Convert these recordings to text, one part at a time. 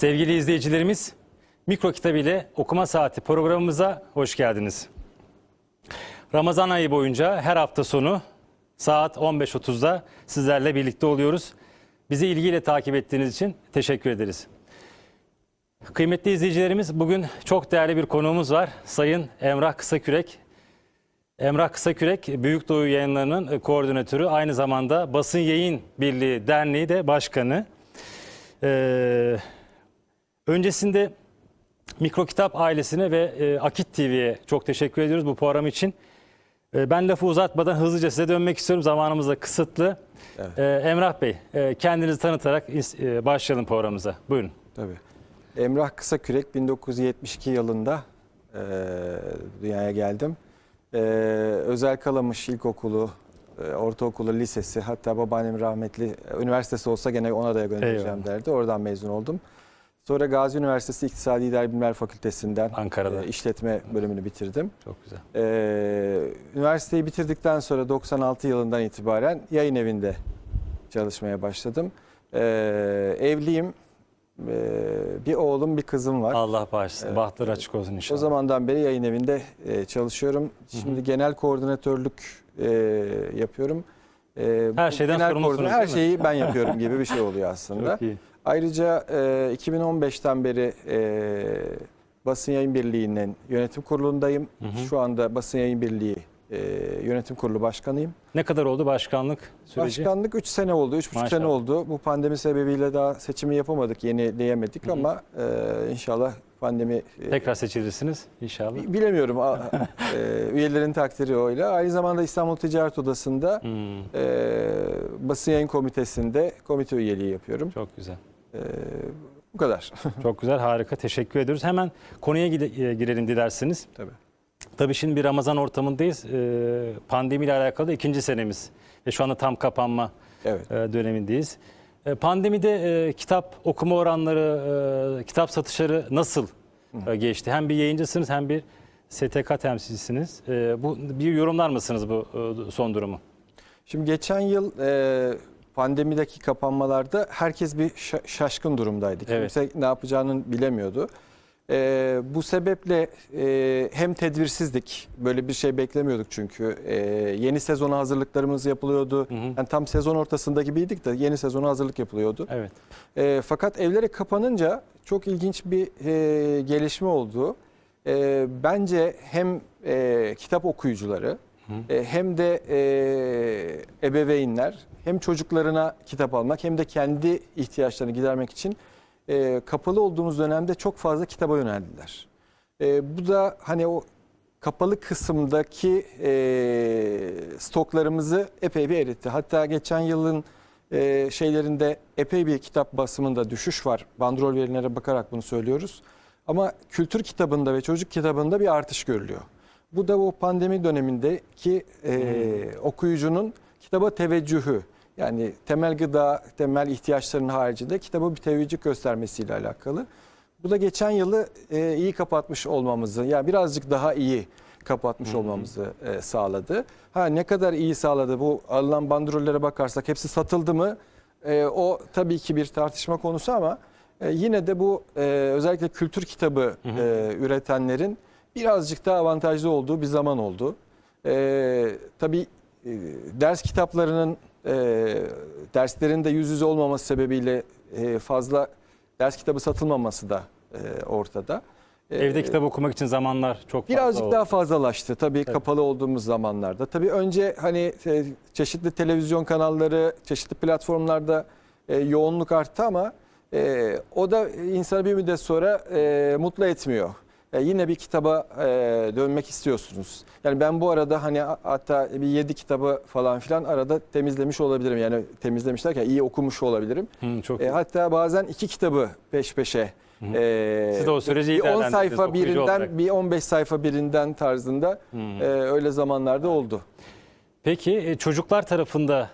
Sevgili izleyicilerimiz, Mikro Kitabı ile Okuma Saati programımıza hoş geldiniz. Ramazan ayı boyunca her hafta sonu saat 15.30'da sizlerle birlikte oluyoruz. Bizi ilgiyle takip ettiğiniz için teşekkür ederiz. Kıymetli izleyicilerimiz bugün çok değerli bir konuğumuz var. Sayın Emrah Kısakürek. Emrah Kısakürek Büyük Doğu Yayınları'nın koordinatörü. Aynı zamanda Basın Yayın Birliği Derneği de başkanı. Ee, öncesinde Mikro Kitap ailesine ve e, Akit TV'ye çok teşekkür ediyoruz bu program için. E, ben lafı uzatmadan hızlıca size dönmek istiyorum. Zamanımız da kısıtlı. E, Emrah Bey, e, kendinizi tanıtarak e, başlayalım programımıza. Buyurun. Tabii. Emrah Kısakürek 1972 yılında e, dünyaya geldim. E, Özel Kalamış İlkokulu, e, Ortaokulu, Lisesi hatta babaannem rahmetli üniversitesi olsa gene ona da göndereceğim Eyvallah. derdi. Oradan mezun oldum. Sonra Gazi Üniversitesi İktisadi İdari Bilimler Fakültesinden Ankara'da. e, işletme bölümünü bitirdim. Çok güzel. Ee, üniversiteyi bitirdikten sonra 96 yılından itibaren yayın evinde çalışmaya başladım. Ee, evliyim. Ee, bir oğlum, bir kızım var. Allah bağışlasın. Evet. Bahtları açık olsun O inşallah. zamandan beri yayın evinde e, çalışıyorum. Şimdi genel koordinatörlük e, yapıyorum. Ee, Her şeyden sorumlusunuz, Her şeyi ben yapıyorum gibi bir şey oluyor aslında. Çok iyi. Ayrıca e, 2015'ten beri e, Basın Yayın Birliği'nin yönetim kurulundayım. Hı hı. Şu anda Basın Yayın Birliği e, yönetim kurulu başkanıyım. Ne kadar oldu başkanlık süreci? Başkanlık 3 sene oldu, 3,5 sene oldu. Bu pandemi sebebiyle daha seçimi yapamadık, yenileyemedik Hı hı. ama e, inşallah pandemi Tekrar seçilirsiniz inşallah. bi- bilemiyorum. E, üyelerin takdiri öyle. Aynı zamanda İstanbul Ticaret Odası'nda Hmm, e, Basın Yayın Komitesi'nde komite üyeliği yapıyorum. çok güzel. Bu kadar. Çok güzel, harika. Teşekkür ediyoruz. Hemen konuya e, girelim dilerseniz. Tabii. Tabii şimdi bir Ramazan ortamındayız. Ee, pandemiyle alakalı da ikinci senemiz. Ve şu anda tam kapanma Evet. dönemindeyiz. Pandemide e, kitap okuma oranları, e, kitap satışları nasıl e, geçti? Hem bir yayıncısınız hem bir STK temsilcisiniz. E, Bu bir yorumlar mısınız bu e, son durumu? Şimdi geçen yıl e, pandemideki kapanmalarda herkes bir şa- şaşkın durumdaydı. Evet. Kimse ne yapacağını bilemiyordu. E, bu sebeple e, hem tedbirsizdik, böyle bir şey beklemiyorduk çünkü. E, yeni sezona hazırlıklarımız yapılıyordu. Hı hı. Yani tam sezon ortasında gibiydik de yeni sezona hazırlık yapılıyordu. Evet. E, fakat evlere kapanınca çok ilginç bir e, gelişme oldu. E, bence hem e, kitap okuyucuları. E, hem de e, ebeveynler hem çocuklarına kitap almak hem de kendi ihtiyaçlarını gidermek için e, kapalı olduğumuz dönemde çok fazla kitaba yöneldiler. E, bu da hani o kapalı kısımdaki e, stoklarımızı epey bir eritti. Hatta geçen yılın e, şeylerinde epey bir kitap basımında düşüş var. Bandrol verilere bakarak bunu söylüyoruz. Ama kültür kitabında ve çocuk kitabında bir artış görülüyor. Bu da o pandemi dönemindeki e, okuyucunun kitaba teveccühü. Yani temel gıda, temel ihtiyaçlarının haricinde kitaba bir teveccüh göstermesiyle alakalı. Bu da geçen yılı e, iyi kapatmış olmamızı, yani birazcık daha iyi kapatmış olmamızı e, sağladı. Ha ne kadar iyi sağladı bu alınan bandrollere bakarsak hepsi satıldı mı? E, o tabii ki bir tartışma konusu ama e, yine de bu e, özellikle kültür kitabı e, üretenlerin birazcık daha avantajlı olduğu bir zaman oldu. E, tabii e, ders kitaplarının e, derslerin de yüz yüze olmaması sebebiyle e, fazla ders kitabı satılmaması da e, ortada. E, Evde kitap okumak için zamanlar çok fazla Birazcık oldu. daha fazlalaştı tabii Tabii. kapalı olduğumuz zamanlarda. Tabii önce hani e, çeşitli televizyon kanalları, çeşitli platformlarda e, yoğunluk arttı ama e, o da insanı bir müddet sonra mutlu etmiyor. E, yine bir kitaba e, dönmek istiyorsunuz. Yani ben bu arada hani hatta bir yedi kitabı falan filan arada temizlemiş olabilirim. Yani temizlemiş derken iyi okumuş olabilirim. Hı, çok E, hatta bazen iki kitabı peş peşe. e, Siz de o süreci bir 10 değerlendirdiniz, sayfa birinden olarak. bir 15 sayfa birinden tarzında e, öyle zamanlarda oldu. Peki e, çocuklar tarafında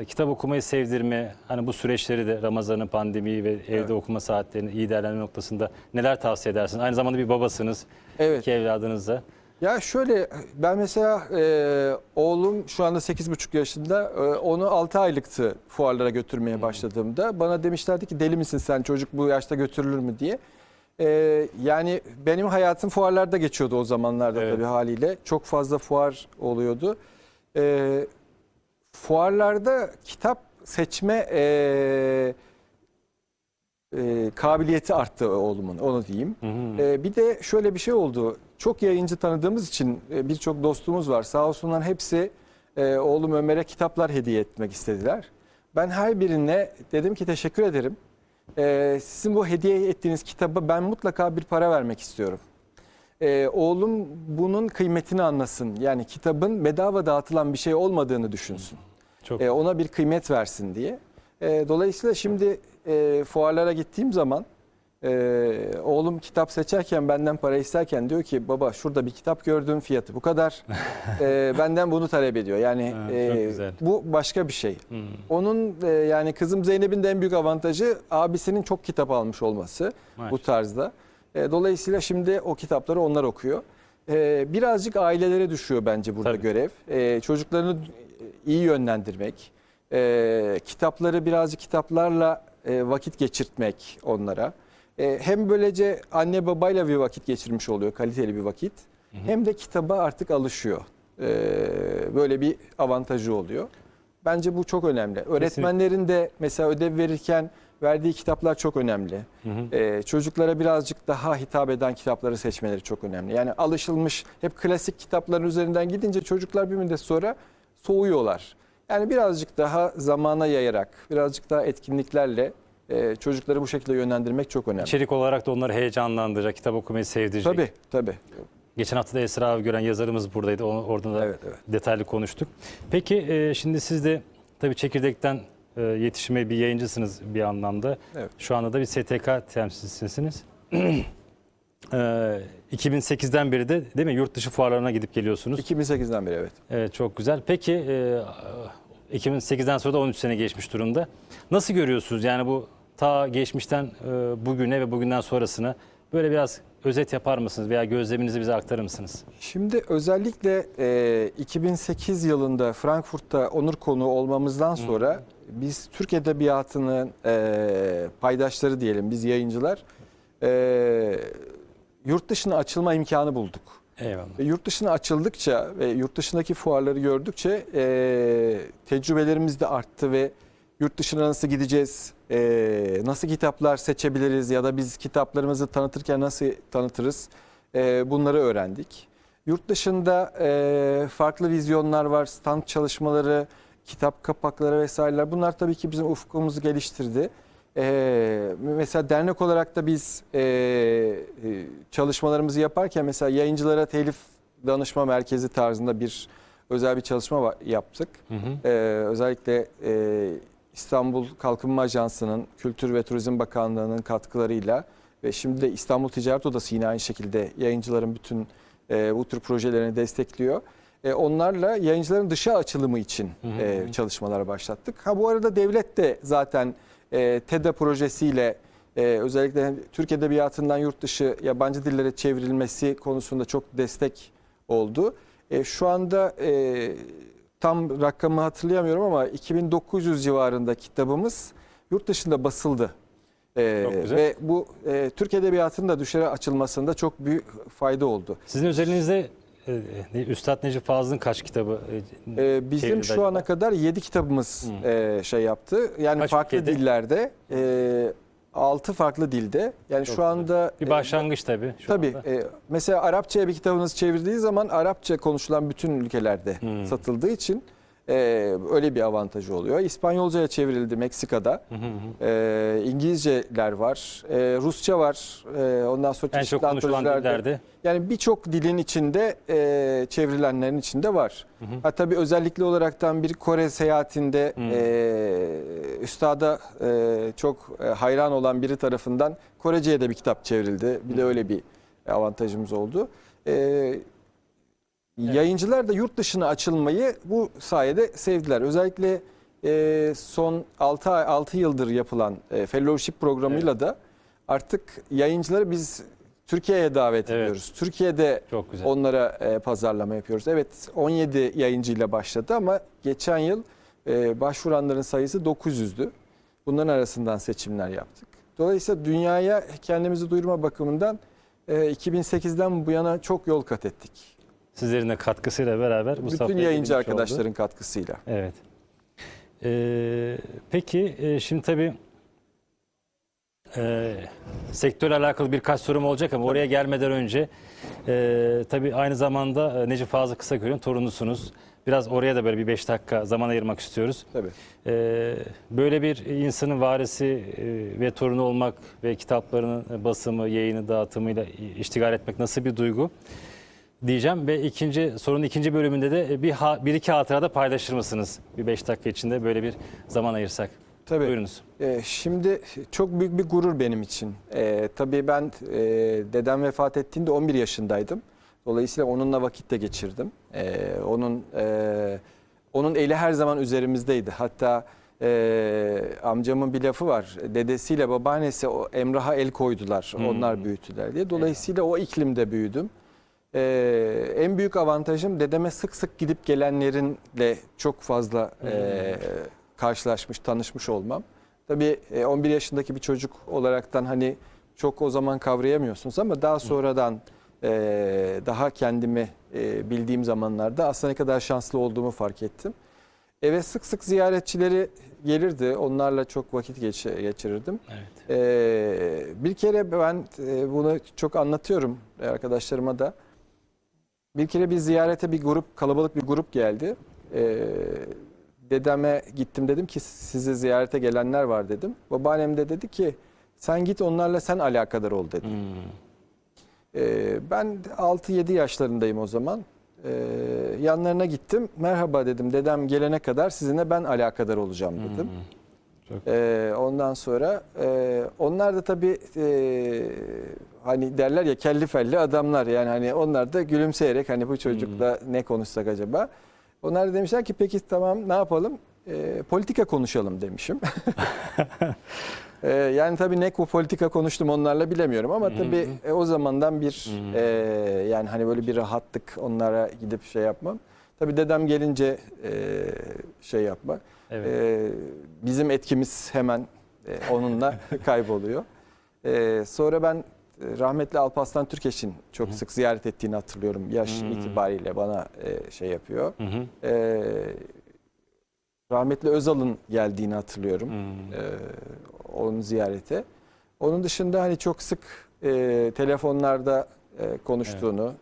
e, kitap okumayı sevdirme, hani bu süreçleri de Ramazan'ın pandemiyi ve evde Evet. okuma saatlerini iyi değerlendirme noktasında neler tavsiye edersiniz? Aynı zamanda bir babasınız, Evet. iki evladınızla. Ya şöyle ben mesela e, oğlum şu anda 8,5 yaşında e, onu 6 aylıktı fuarlara götürmeye başladığımda. Bana demişlerdi ki deli misin sen çocuk bu yaşta götürülür mü diye. E, yani benim hayatım fuarlarda geçiyordu o zamanlarda Evet. tabii haliyle. Çok fazla fuar oluyordu. E, fuarlarda kitap seçme e, e, kabiliyeti arttı oğlumun onu diyeyim. Hı hı. Ee, bir de şöyle bir şey oldu. Çok yayıncı tanıdığımız için e, birçok dostumuz var. Sağ olsunlar hepsi e, oğlum Ömer'e kitaplar hediye etmek istediler. Ben her birine dedim ki teşekkür ederim. Ee, sizin bu hediye ettiğiniz kitaba ben mutlaka bir para vermek istiyorum. Ee, oğlum bunun kıymetini anlasın. Yani kitabın bedava dağıtılan bir şey olmadığını düşünsün. Çok E, ona bir kıymet versin diye. E, dolayısıyla şimdi e, fuarlara gittiğim zaman e, oğlum kitap seçerken benden para isterken diyor ki baba şurada bir kitap gördüm fiyatı bu kadar. E, benden bunu talep ediyor. Yani Evet, e, bu başka bir şey. Hı. Onun e, yani kızım Zeynep'in de en büyük avantajı abisinin çok kitap almış olması bu Maşallah. tarzda. E, dolayısıyla şimdi o kitapları onlar okuyor. E, birazcık ailelere düşüyor bence burada Tabii. görev. E, çocuklarını iyi yönlendirmek, e, kitapları birazcık kitaplarla e, vakit geçirtmek onlara. E, hem böylece anne babayla bir vakit geçirmiş oluyor, kaliteli bir vakit. Hem de kitaba artık alışıyor. E, böyle bir avantajı oluyor. Bence bu çok önemli. Öğretmenlerin de mesela ödev verirken verdiği kitaplar çok önemli. Hı hı. Ee, çocuklara birazcık daha hitap eden kitapları seçmeleri çok önemli. Yani alışılmış hep klasik kitapların üzerinden gidince çocuklar bir müddet sonra soğuyorlar. Yani birazcık daha zamana yayarak, birazcık daha etkinliklerle e, çocukları bu şekilde yönlendirmek çok önemli. İçerik olarak da onları heyecanlandıracak, kitap okumayı sevdirecek. Tabii, tabii. Geçen hafta da Esra Abi gören yazarımız buradaydı. O- Orada da Evet, evet. detaylı konuştuk. Peki e, şimdi siz de tabii çekirdekten e, yetişme bir yayıncısınız bir anlamda. Evet. Şu anda da bir STK temsilcisiniz. e, 2008'den beri de değil mi yurt dışı fuarlarına gidip geliyorsunuz. 2008'den beri evet. Evet çok güzel. Peki e, 2008'den sonra da 13 sene geçmiş durumda. Nasıl görüyorsunuz yani bu ta geçmişten e, bugüne ve bugünden sonrasını böyle biraz özet yapar mısınız veya gözleminizi bize aktarır mısınız? Şimdi özellikle e, 2008 yılında Frankfurt'ta onur konuğu olmamızdan sonra biz Türk Edebiyatı'nın e, paydaşları diyelim biz yayıncılar e, yurt dışına açılma imkanı bulduk. Eyvallah. Ve yurt dışına açıldıkça ve yurt dışındaki fuarları gördükçe e, tecrübelerimiz de arttı ve yurt dışına nasıl gideceğiz, e, nasıl kitaplar seçebiliriz ya da biz kitaplarımızı tanıtırken nasıl tanıtırız e, bunları öğrendik. Yurt dışında e, farklı vizyonlar var, stand çalışmaları, kitap kapakları vesaireler bunlar tabii ki bizim ufkumuzu geliştirdi. Ee, mesela dernek olarak da biz e, e, çalışmalarımızı yaparken mesela yayıncılara telif danışma merkezi tarzında bir özel bir çalışma yaptık. Hı hı. Ee, özellikle e, İstanbul Kalkınma Ajansı'nın, Kültür ve Turizm Bakanlığı'nın katkılarıyla ve şimdi de İstanbul Ticaret Odası yine aynı şekilde yayıncıların bütün e, bu tür projelerini destekliyor. E, onlarla yayıncıların dışa açılımı için Hı hı. e, çalışmalar başlattık. Ha bu arada devlet de zaten e, TEDA projesiyle e, özellikle Türk Edebiyatı'ndan yurt dışı yabancı dillere çevrilmesi konusunda çok destek oldu. E, şu anda e, tam rakamı hatırlayamıyorum ama 2900 civarında kitabımız yurt dışında basıldı. E, güzel. ve bu e, Türk Edebiyatı'nın da dışarı açılmasında çok büyük fayda oldu. Sizin özelinizde Üstad Necip Fazıl'ın kaç kitabı? e, Ee, bizim şu acaba? ana kadar 7 kitabımız e, şey yaptı. Yani Kaç farklı ülkede? dillerde, e, 6 farklı dilde. Yani Çok şu anda Bir e, başlangıç tabii. Şu Tabii. anda. e, mesela Arapçaya bir kitabınız çevrildiği zaman Arapça konuşulan bütün ülkelerde Hmm. satıldığı için e, öyle bir avantajı oluyor. İspanyolcaya çevrildi Meksika'da. E, İngilizceler var. E, Rusça var. E, ondan sonra En çok konuşulan antolojilerde. dillerde. Yani birçok dilin içinde e, çevrilenlerin içinde var. Ha tabii özellikle olaraktan bir Kore seyahatinde e, üstada e, çok e, hayran olan biri tarafından Korece'ye de bir kitap çevrildi. Bir de öyle bir avantajımız oldu. E, Yayıncılar da yurt dışına açılmayı bu sayede sevdiler. Özellikle e, son 6 ay 6 yıldır yapılan e, fellowship programıyla da artık yayıncıları biz Türkiye'ye davet Evet. ediyoruz. Türkiye'de Çok güzel. onlara e, pazarlama yapıyoruz. Evet 17 yayıncıyla başladı ama geçen yıl e, başvuranların sayısı 900'dü. Bunların arasından seçimler yaptık. Dolayısıyla dünyaya kendimizi duyurma bakımından e, 2008'den bu yana çok yol kat ettik. Sizlerin de katkısıyla beraber bu Bütün yayıncı girilmiş oldu. arkadaşların katkısıyla. Evet. Ee, peki e, şimdi tabii e, sektörle alakalı birkaç sorum olacak ama oraya gelmeden önce e, tabii aynı zamanda e, Necip Fazıl Kısakürk'ün torunusunuz. Biraz oraya da böyle bir 5 dakika zaman ayırmak istiyoruz. Tabii. Ee, böyle bir insanın varisi e, ve torunu olmak ve kitaplarının basımı, yayını, dağıtımıyla iştigal etmek nasıl bir duygu diyeceğim ve ikinci sorunun ikinci bölümünde de bir, ha- bir iki hatırada paylaşır mısınız? Bir beş dakika içinde böyle bir zaman ayırsak. Tabii. Buyurunuz. Ee, şimdi çok büyük bir gurur benim için. Ee, tabii ben e, dedem vefat ettiğinde 11 yaşındaydım. Dolayısıyla onunla vakit de geçirdim. Ee, onun e, onun eli her zaman üzerimizdeydi. Hatta e, amcamın bir lafı var. Dedesiyle babaannesi o Emrah'a el koydular. Hmm. Onlar büyüttüler diye. Dolayısıyla o iklimde büyüdüm. Ee, en büyük avantajım dedeme sık sık gidip gelenlerinle çok fazla e, karşılaşmış, tanışmış olmam. Tabii e, 11 yaşındaki bir çocuk olaraktan hani çok o zaman kavrayamıyorsunuz ama daha sonradan e, daha kendimi e, bildiğim zamanlarda aslında ne kadar şanslı olduğumu fark ettim. Eve sık sık ziyaretçileri gelirdi. Onlarla çok vakit geç- geçirirdim. Evet. Ee, bir kere ben e, bunu çok anlatıyorum arkadaşlarıma da. Bir kere bir ziyarete bir grup, kalabalık bir grup geldi. Ee, dedeme gittim dedim ki sizi ziyarete gelenler var dedim. Babaannem de dedi ki sen git onlarla sen alakadar ol dedi. Hmm. Ee, ben 6-7 yaşlarındayım o zaman. Ee, yanlarına gittim. Merhaba dedim. Dedem gelene kadar sizinle ben alakadar olacağım dedim. Hmm. Ee, ondan sonra e, onlar da tabii e, hani derler ya kelli felli adamlar yani hani onlar da gülümseyerek hani bu çocukla ne konuşsak acaba. Onlar da demişler ki peki tamam ne yapalım? Ee, politika konuşalım demişim. Ee, yani tabii ne politika konuştum onlarla bilemiyorum ama tabii e, o zamandan bir e, yani hani böyle bir rahatlık onlara gidip şey yapmam. Tabii dedem gelince e, şey yapma. Evet. Ee, bizim etkimiz hemen e, onunla kayboluyor. Ee, sonra ben e, rahmetli Alparslan Türkeş'in çok sık ziyaret ettiğini hatırlıyorum. Yaş Hı. itibariyle bana e, şey yapıyor. Hı hı. Ee, rahmetli Özal'ın geldiğini hatırlıyorum. Ee, onun ziyarete. Onun dışında hani çok sık e, telefonlarda e, konuştuğunu,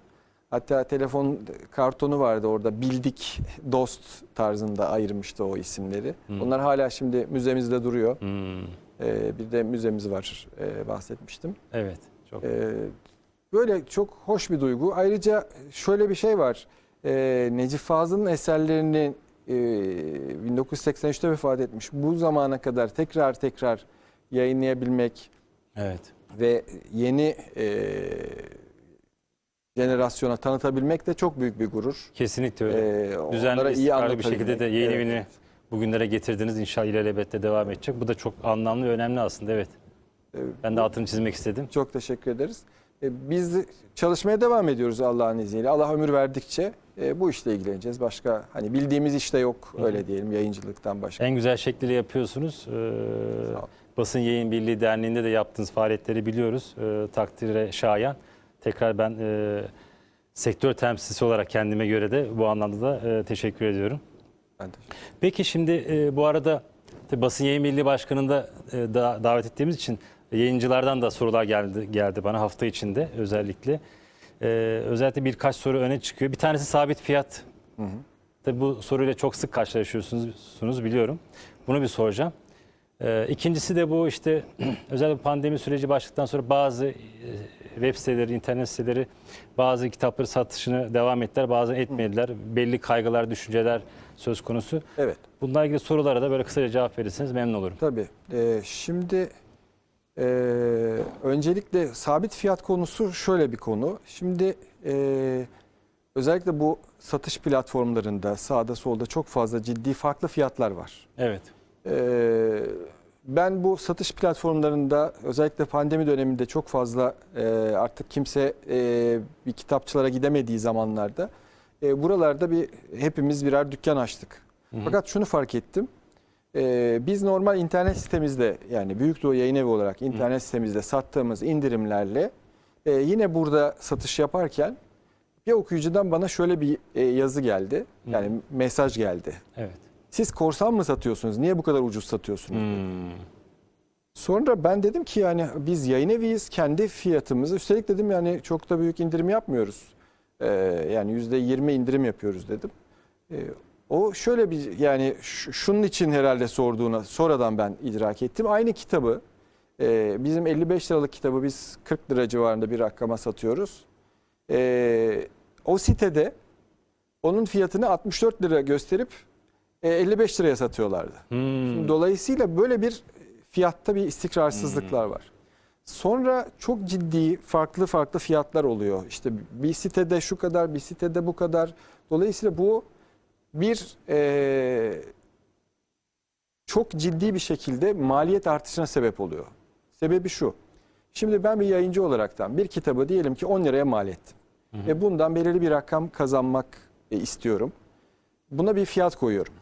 hatta telefon kartonu vardı orada bildik dost tarzında ayırmıştı o isimleri. Hmm. Onlar hala şimdi müzemizde duruyor. Hmm. Ee, bir de müzemiz var e, bahsetmiştim. Evet. Çok. Ee, böyle çok hoş bir duygu. Ayrıca şöyle bir şey var. Ee, Necip Fazıl'ın eserlerini e, 1983'te vefat etmiş. Bu zamana kadar tekrar tekrar yayınlayabilmek Evet. ve yeni e, jenerasyona tanıtabilmek de çok büyük bir gurur. Kesinlikle öyle. Ee, Düzenli, iyi istikrarlı bir şekilde de yayın Evet. evini bugünlere getirdiniz. İnşallah ilelebette devam edecek. Bu da çok anlamlı ve önemli aslında. Evet. Ben de altını çizmek istedim. Çok teşekkür ederiz. E, Biz çalışmaya devam ediyoruz Allah'ın izniyle. Allah ömür verdikçe e, bu işle ilgileneceğiz. Başka hani bildiğimiz işte yok öyle diyelim yayıncılıktan başka. En güzel şekliyle yapıyorsunuz. Ee, ol. Basın Yayın Birliği Derneği'nde de yaptığınız faaliyetleri biliyoruz. Ee, takdire şayan. Tekrar ben e, sektör temsilcisi olarak kendime göre de bu anlamda da e, teşekkür ediyorum. Ben teşekkür Peki şimdi e, bu arada Basın Yayın Birliği Başkanı'nı da e, da- davet ettiğimiz için yayıncılardan da sorular geldi geldi bana hafta içinde özellikle. E, özellikle birkaç soru öne çıkıyor. Bir tanesi sabit fiyat. Tabii bu soruyla çok sık karşılaşıyorsunuz biliyorum. Bunu bir soracağım. E, ikincisi de bu işte özellikle pandemi süreci başladıktan sonra bazı e, web siteleri, internet siteleri bazı kitapları satışını devam ettiler, bazen etmediler. Belli kaygılar, düşünceler söz konusu. Evet. Bunlarla ilgili sorulara da böyle kısaca cevap verirseniz memnun olurum. Tabii. E, şimdi e, öncelikle sabit fiyat konusu şöyle bir konu. Şimdi e, özellikle bu satış platformlarında sağda solda çok fazla ciddi farklı fiyatlar var. Evet. Ee, ben bu satış platformlarında özellikle pandemi döneminde çok fazla e, artık kimse e, bir kitapçılara gidemediği zamanlarda e, buralarda bir hepimiz birer dükkan açtık. Fakat şunu fark ettim. E, biz normal internet sitemizde yani Büyük Doğu Yayın Evi olarak internet sitemizde sattığımız indirimlerle e, yine burada satış yaparken bir okuyucudan bana şöyle bir e, yazı geldi. Yani mesaj geldi. Evet. Siz korsan mı satıyorsunuz? Niye bu kadar ucuz satıyorsunuz? Hmm. Sonra ben dedim ki yani biz yayın eviyiz kendi fiyatımızı üstelik dedim yani çok da büyük indirim yapmıyoruz. Ee, yani yüzde yirmi indirim yapıyoruz dedim. Ee, o şöyle bir yani şunun için herhalde sorduğuna sonradan ben idrak ettim. Aynı kitabı e, bizim 55 liralık kitabı biz 40 lira civarında bir rakama satıyoruz. Ee, o sitede onun fiyatını 64 lira gösterip e, 55 liraya satıyorlardı. Hmm. Dolayısıyla böyle bir fiyatta bir istikrarsızlıklar var. Sonra çok ciddi farklı farklı fiyatlar oluyor. İşte bir sitede şu kadar, bir sitede bu kadar. Dolayısıyla bu bir eee, çok ciddi bir şekilde maliyet artışına sebep oluyor. Sebebi şu. Şimdi ben bir yayıncı olaraktan bir kitabı diyelim ki 10 liraya mal ettim. Ve bundan belirli bir rakam kazanmak e, istiyorum. Buna bir fiyat koyuyorum.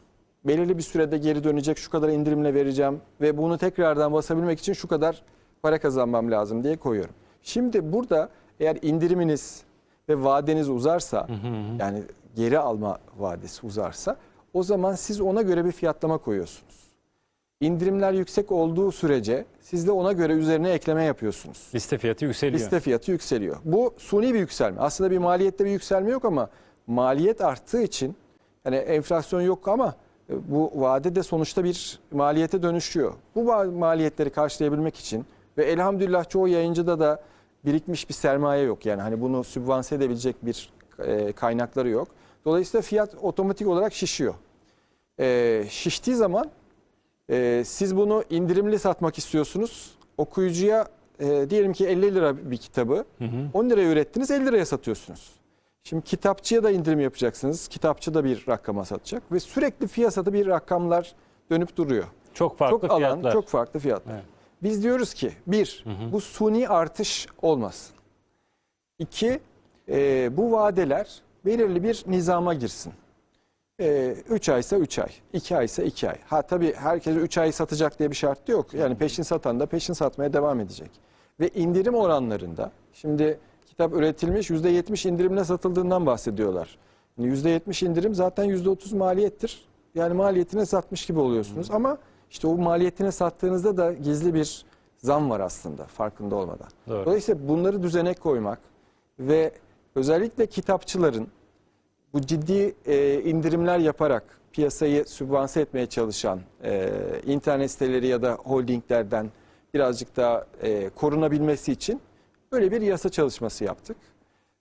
Belirli bir sürede geri dönecek şu kadar indirimle vereceğim ve bunu tekrardan basabilmek için şu kadar para kazanmam lazım diye koyuyorum. Şimdi burada eğer indiriminiz ve vadeniz uzarsa yani geri alma vadesi uzarsa o zaman siz ona göre bir fiyatlama koyuyorsunuz. İndirimler yüksek olduğu sürece siz de ona göre üzerine ekleme yapıyorsunuz. Liste fiyatı yükseliyor. Liste fiyatı yükseliyor. Bu suni bir yükselme. Aslında bir maliyette bir yükselme yok ama maliyet arttığı için yani enflasyon yok ama e, bu vadede sonuçta bir maliyete dönüşüyor. Bu ma- maliyetleri karşılayabilmek için ve elhamdülillah çoğu yayıncıda da birikmiş bir sermaye yok. Yani hani bunu sübvanse edebilecek bir e, kaynakları yok. Dolayısıyla fiyat otomatik olarak şişiyor. E, şiştiği zaman ee, siz bunu indirimli satmak istiyorsunuz. Okuyucuya e, diyelim ki 50 lira bir kitabı 10 liraya ürettiniz 50 liraya satıyorsunuz. Şimdi kitapçıya da indirim yapacaksınız. Kitapçı da bir rakama satacak ve sürekli piyasada bir rakamlar dönüp duruyor. Çok farklı çok alan, fiyatlar. çok farklı fiyatlar. Evet. Biz diyoruz ki bir, bu suni artış olmasın. İki, e, bu vadeler belirli bir nizama girsin. 3 ay ise 3 ay, 2 ay ise 2 ay. Ha tabii herkes 3 ay satacak diye bir şart yok. Yani peşin satan da peşin satmaya devam edecek. Ve indirim oranlarında şimdi kitap üretilmiş %70 indirimle satıldığından bahsediyorlar. Yani %70 indirim zaten %30 maliyettir. Yani maliyetine satmış gibi oluyorsunuz ama işte o maliyetine sattığınızda da gizli bir zam var aslında farkında olmadan. Doğru. Dolayısıyla bunları düzene koymak ve özellikle kitapçıların bu ciddi e, indirimler yaparak piyasayı sübvanse etmeye çalışan e, internet siteleri ya da holdinglerden birazcık daha e, korunabilmesi için böyle bir yasa çalışması yaptık.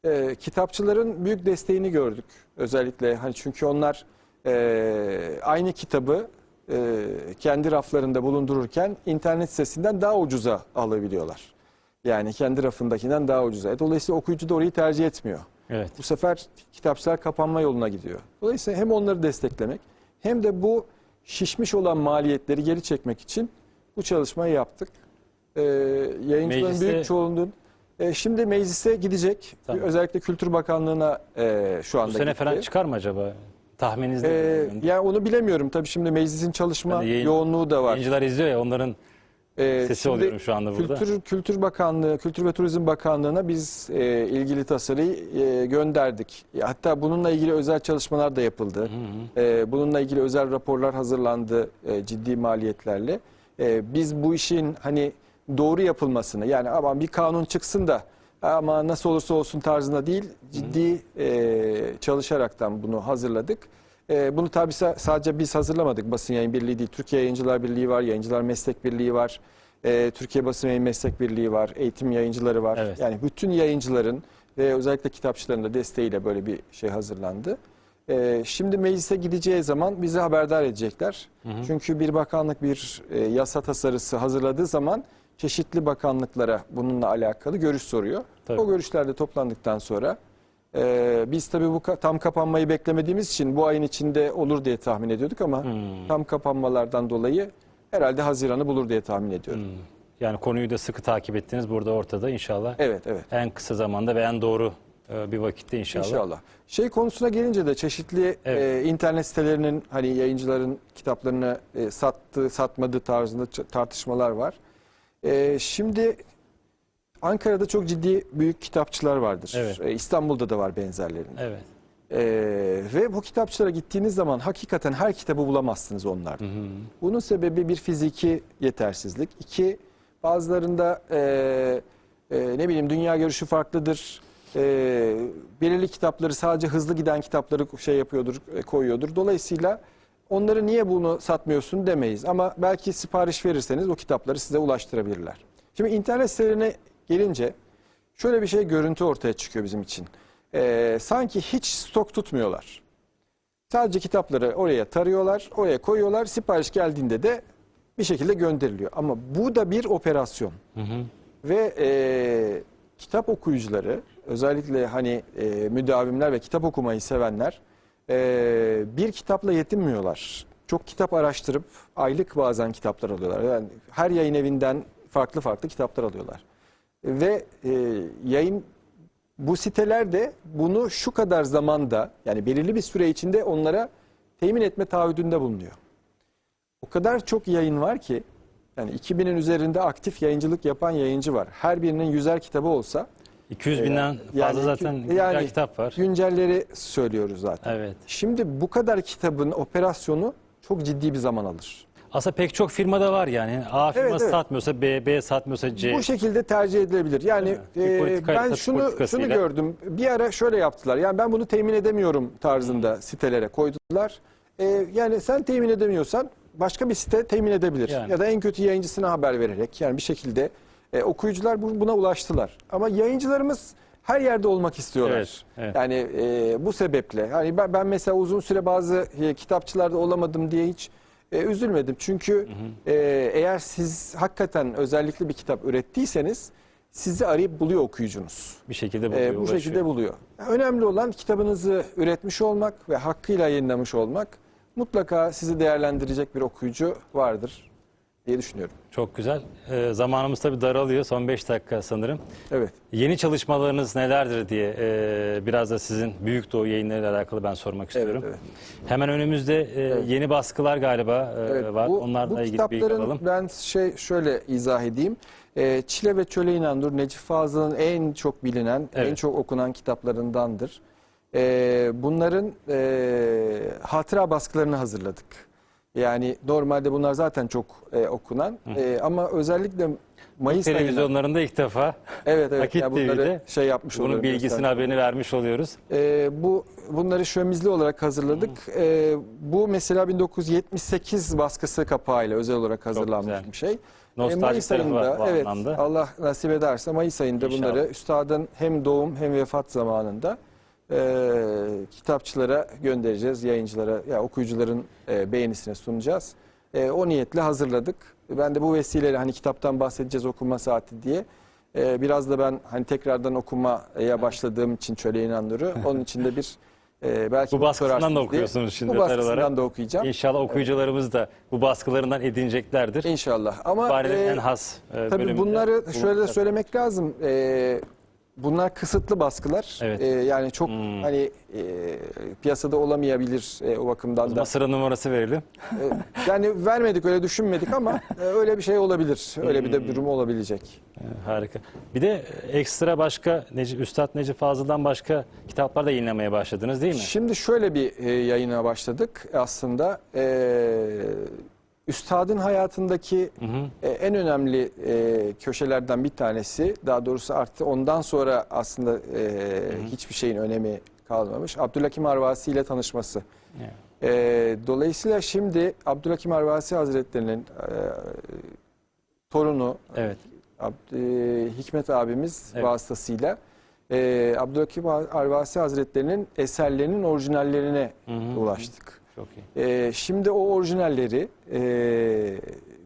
E, kitapçıların büyük desteğini gördük. Özellikle hani çünkü onlar e, aynı kitabı e, kendi raflarında bulundururken internet sitesinden daha ucuza alabiliyorlar. Yani kendi rafındakinden daha ucuza. E, Dolayısıyla okuyucu da orayı tercih etmiyor. Evet. Bu sefer kitapçılar kapanma yoluna gidiyor. Dolayısıyla hem onları desteklemek hem de bu şişmiş olan maliyetleri geri çekmek için bu çalışmayı yaptık. Ee, yayıncıların Mecliste- büyük çoğunluğunun e, şimdi meclise gidecek. Tamam. Özellikle Kültür Bakanlığı'na e, şu anda Bu sene gitti. falan çıkar mı acaba? Tahmininizde. Ee, yani onu bilemiyorum tabii şimdi meclisin çalışma de yayın- yoğunluğu da var. Yayıncılar izliyor ya onların Ee, sesi şimdi oluyorum şu anda burada. Kültür Kültür Bakanlığı, Kültür ve Turizm Bakanlığı'na biz e, ilgili tasarıyı e, gönderdik. E, Hatta bununla ilgili özel çalışmalar da yapıldı. E, bununla ilgili özel raporlar hazırlandı e, ciddi maliyetlerle. E, biz bu işin hani doğru yapılmasını yani aman bir kanun çıksın da ama nasıl olursa olsun tarzında değil ciddi e, çalışaraktan bunu hazırladık. E, bunu tabii sa- sadece biz hazırlamadık. Basın Yayın Birliği değil. Türkiye Yayıncılar Birliği var, Yayıncılar Meslek Birliği var. e, Türkiye Basın Yayın Meslek Birliği var, eğitim yayıncıları var. Evet. Yani bütün yayıncıların ve özellikle kitapçıların da desteğiyle böyle bir şey hazırlandı. E, şimdi meclise gideceği zaman bizi haberdar edecekler. Çünkü bir bakanlık bir e, yasa tasarısı hazırladığı zaman çeşitli bakanlıklara bununla alakalı görüş soruyor. Tabii. O görüşlerde toplandıktan sonra e, biz tabii bu ka- tam kapanmayı beklemediğimiz için bu ayın içinde olur diye tahmin ediyorduk ama Hmm. tam kapanmalardan dolayı herhalde Haziran'ı bulur diye tahmin ediyorum. Hmm. Yani konuyu da sıkı takip ettiniz burada ortada inşallah. Evet, evet. En kısa zamanda ve en doğru e, bir vakitte inşallah. İnşallah. Şey konusuna gelince de çeşitli Evet. e, internet sitelerinin hani yayıncıların kitaplarını e, sattığı, satmadığı tarzında tartışmalar var. E, şimdi Ankara'da çok ciddi büyük kitapçılar vardır. Evet. E, İstanbul'da da var benzerlerinin. Evet. E, ve bu kitapçılara gittiğiniz zaman hakikaten her kitabı bulamazsınız onlarda. Hı hı. Bunun sebebi bir fiziki yetersizlik. İki, bazılarında e, e, ne bileyim dünya görüşü farklıdır. E, belirli kitapları sadece hızlı giden kitapları şey yapıyordur, e, koyuyordur. Dolayısıyla onları niye bunu satmıyorsun demeyiz. Ama belki sipariş verirseniz o kitapları size ulaştırabilirler. Şimdi internet sitelerine gelince şöyle bir şey görüntü ortaya çıkıyor bizim için. E, sanki hiç stok tutmuyorlar. Sadece kitapları oraya tarıyorlar, oraya koyuyorlar. Sipariş geldiğinde de bir şekilde gönderiliyor. Ama bu da bir operasyon. Hı hı. Ve e, kitap okuyucuları, özellikle hani e, müdavimler ve kitap okumayı sevenler e, bir kitapla yetinmiyorlar. Çok kitap araştırıp aylık bazen kitaplar alıyorlar. Yani her yayın evinden farklı farklı kitaplar alıyorlar. Ve e, yayın bu siteler de bunu şu kadar zamanda yani belirli bir süre içinde onlara temin etme taahhüdünde bulunuyor. O kadar çok yayın var ki yani 2000'in üzerinde aktif yayıncılık yapan yayıncı var. Her birinin yüzer kitabı olsa 200 binden fazla yani- zaten yani- güzel kitap var. güncelleri söylüyoruz zaten. Evet. Şimdi bu kadar kitabın operasyonu çok ciddi bir zaman alır. Aslında pek çok firmada var yani. A firması Evet, evet. satmıyorsa B, B satmıyorsa C. Bu şekilde tercih edilebilir. Yani Evet. E, ben şunu şunu gördüm. Bir ara şöyle yaptılar. Yani ben bunu temin edemiyorum tarzında sitelere koydular. E, yani sen temin edemiyorsan başka bir site temin edebilir. Yani. Ya da en kötü yayıncısına haber vererek yani bir şekilde e, okuyucular bu- buna ulaştılar. Ama yayıncılarımız her yerde olmak istiyorlar. Evet, evet. Yani e, bu sebeple hani ben, ben mesela uzun süre bazı e, kitapçılarda olamadım diye hiç e, üzülmedim. Çünkü e, eğer siz hakikaten özellikle bir kitap ürettiyseniz sizi arayıp buluyor okuyucunuz. bir şekilde E, buluyor, bu ulaşıyor. şekilde buluyor. Önemli olan kitabınızı üretmiş olmak ve hakkıyla yayınlamış olmak. Mutlaka sizi değerlendirecek bir okuyucu vardır diye düşünüyorum. Çok güzel. Ee, zamanımız tabii daralıyor. Son 5 dakika sanırım. Evet. Yeni çalışmalarınız nelerdir diye e, biraz da sizin Büyük Doğu yayınlarıyla alakalı ben sormak istiyorum. evet. Hemen önümüzde e, yeni baskılar galiba e, Evet, var. bu, Onlarla bu ilgili bilgi kitapların alalım. ben şey şöyle izah edeyim. Ee, Çile ve Çöle İnandur Necip Fazıl'ın en çok bilinen, en Evet. çok okunan kitaplarındandır. Ee, bunların e, hatıra baskılarını hazırladık. Yani normalde bunlar zaten çok e, okunan e, ama özellikle Mayıs ayında Televizyonlarında ilk defa evet evet Akit ya bunları TV'de şey yapmış bunun oluyorum, bilgisini göstermiş haberini vermiş oluyoruz. ee, bu bunları şömizli olarak hazırladık. Ee, bu mesela 1978 baskısı kapağıyla özel olarak hazırlanmış güzel. bir şey. Ee, Nostaljik Mayıs tarafı var ayında bu evet anlamda. Allah nasip ederse Mayıs ayında İnşallah. bunları üstadın hem doğum hem vefat zamanında e, kitapçılara göndereceğiz, yayıncılara, ya okuyucuların e, beğenisine sunacağız. E, o niyetle hazırladık. Ben de bu vesileyle hani kitaptan bahsedeceğiz okuma saati diye. e, biraz da ben hani tekrardan okumaya başladığım için Çöle İnandır'ı onun için de bir e, belki Bu baskısından da sorarsınız diye. okuyorsunuz şimdi Bu baskısından olarak. da okuyacağım. İnşallah okuyucularımız da bu baskılarından edineceklerdir. İnşallah. Ama e, en has e, Tabii bölümünde bunları bu- şöyle de söylemek lazım. Ee, bunlar kısıtlı baskılar. Evet. Ee, yani çok Hmm. hani e, piyasada olamayabilir e, o O bakımdan da. zaman sıra numarası verelim. Ee, yani vermedik öyle düşünmedik ama e, öyle bir şey olabilir. Öyle bir de bir durum olabilecek. Ee, Harika. Bir de ekstra başka Necip, Üstad Necip Fazıl'dan başka kitaplar da yayınlamaya başladınız değil mi? Şimdi şöyle bir e, yayına başladık aslında. Ee, Üstadın hayatındaki Hı hı. E, en önemli e, köşelerden bir tanesi, daha doğrusu artık ondan sonra aslında e, hiçbir şeyin önemi kalmamış. Abdülhakim Arvasi ile tanışması. E, dolayısıyla şimdi Abdülhakim Arvasi Hazretleri'nin e, torunu Evet. Abd- e, Hikmet abimiz Evet. vasıtasıyla e, Abdülhakim Arvasi Hazretleri'nin eserlerinin orijinallerine Hı hı. ulaştık. Çok iyi. Ee, şimdi o orijinalleri e,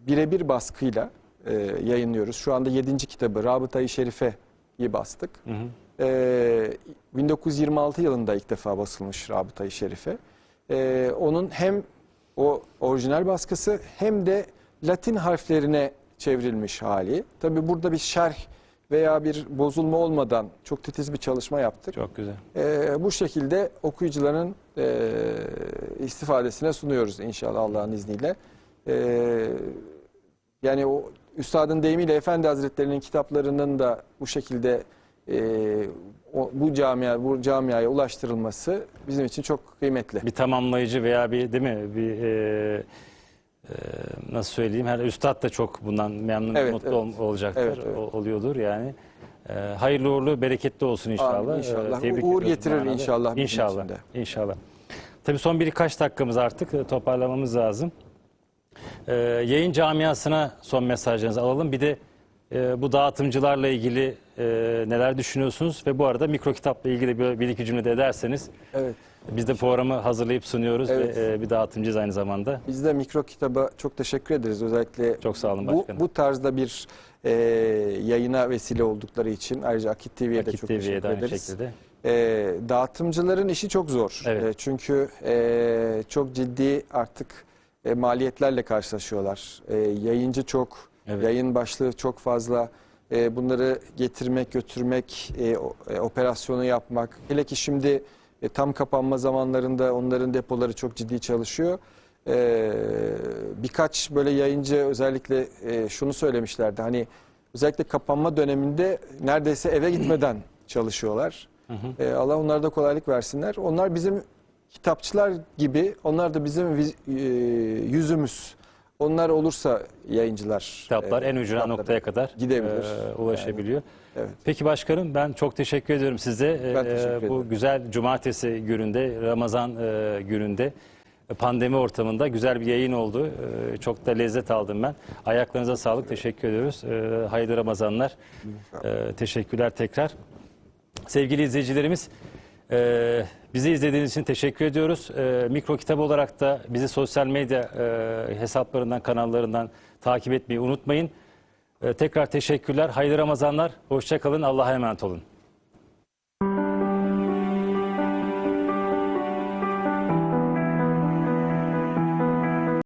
birebir baskıyla e, yayınlıyoruz. Şu anda 7. kitabı Rabıta-i Şerife'yi bastık. Hı hı. Ee, 1926 yılında ilk defa basılmış Rabıta-i Şerife. Ee, onun hem o orijinal baskısı hem de Latin harflerine çevrilmiş hali. Tabi burada bir şerh veya bir bozulma olmadan çok titiz bir çalışma yaptık. Çok güzel. Ee, bu şekilde okuyucuların e, istifadesine sunuyoruz inşallah Allah'ın izniyle. Ee, yani o Üstadın deyimiyle Efendi Hazretleri'nin kitaplarının da bu şekilde e, o- bu camia bu camiaya ulaştırılması bizim için çok kıymetli. Bir tamamlayıcı veya bir değil mi? Bir e, e, nasıl söyleyeyim? Her üstad da çok bundan memnun Evet, mutlu evet. ol- olacaktır. Evet, evet. o- oluyordur yani. E, hayırlı uğurlu, bereketli olsun inşallah. Amin, inşallah. E, tebrik Uğur getirir inşallah İnşallah. için de. İnşallah. Tabii son birkaç dakikamız artık e, toparlamamız lazım. E, yayın camiasına son mesajlarınızı alalım. Bir de e, bu dağıtımcılarla ilgili e, neler düşünüyorsunuz? Ve bu arada mikro kitapla ilgili bir, bir iki cümle de ederseniz Evet. Biz de programı hazırlayıp sunuyoruz Evet. ve e, bir dağıtımcıyız aynı zamanda. Biz de mikro kitaba çok teşekkür ederiz. Özellikle Çok sağ olun bu, başkanım. bu tarzda bir e, yayına vesile oldukları için ayrıca Akit TV'ye de Akit çok TV'ye teşekkür de aynı ederiz. şekilde. E, dağıtımcıların işi çok zor. Evet. E, çünkü e, çok ciddi artık e, maliyetlerle karşılaşıyorlar. E, yayıncı çok, Evet. yayın başlığı çok fazla. E, bunları getirmek, götürmek, e, o- e, operasyonu yapmak. Hele ki şimdi e, tam kapanma zamanlarında onların depoları çok ciddi çalışıyor. E, birkaç böyle yayıncı özellikle e, şunu söylemişlerdi. Hani özellikle kapanma döneminde neredeyse eve gitmeden çalışıyorlar. Hı hı. E, Allah onlara da kolaylık versinler. Onlar bizim kitapçılar gibi, onlar da bizim e, yüzümüz. Onlar olursa yayıncılar. Kitaplar e, en ücra noktaya kadar gidebilir. e, ulaşabiliyor. Evet. Peki başkanım ben çok teşekkür ediyorum size. Ben E, teşekkür bu ederim. güzel cumartesi gününde, Ramazan e, gününde e, pandemi ortamında güzel bir yayın oldu. E, çok da lezzet aldım ben. Ayaklarınıza sağlık. Teşekkür ediyoruz. E, hayırlı Ramazanlar. E, teşekkürler tekrar. Sevgili izleyicilerimiz, e, bizi izlediğiniz için teşekkür ediyoruz. E, mikro kitap olarak da bizi sosyal medya e, hesaplarından, kanallarından takip etmeyi unutmayın. E, tekrar teşekkürler. Hayırlı Ramazanlar. Hoşçakalın. Allah'a emanet olun.